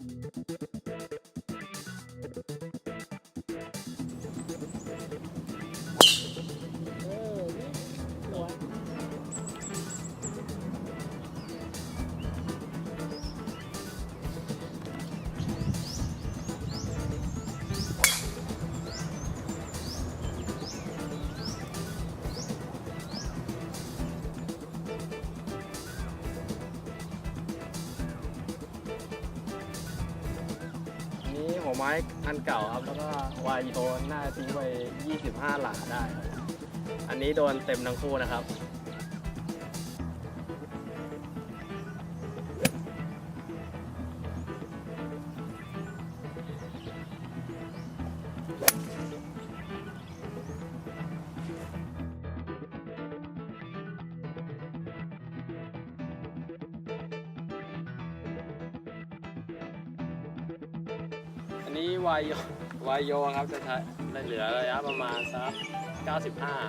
นี่หั ไม้อันเก่าครับ แล้วก็วายโยนหน้าทิ้งไป 25 หลาได้ครับอันนี้โดนเต็มทั้งคู่นะครับ นี้วายโย วายโยครับจะใช้ได้เหลือระยะประมาณสัก95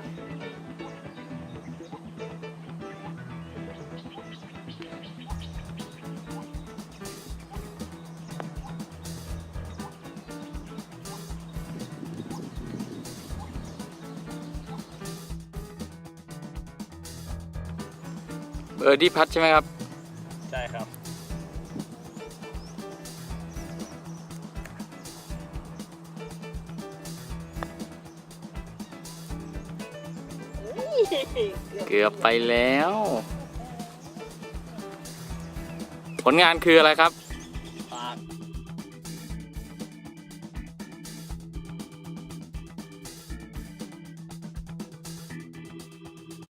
เบอร์ดี้พัดใช่ไหมครับ ใช่ครับ เกือบไปแล้ว ผลงานคืออะไรครับ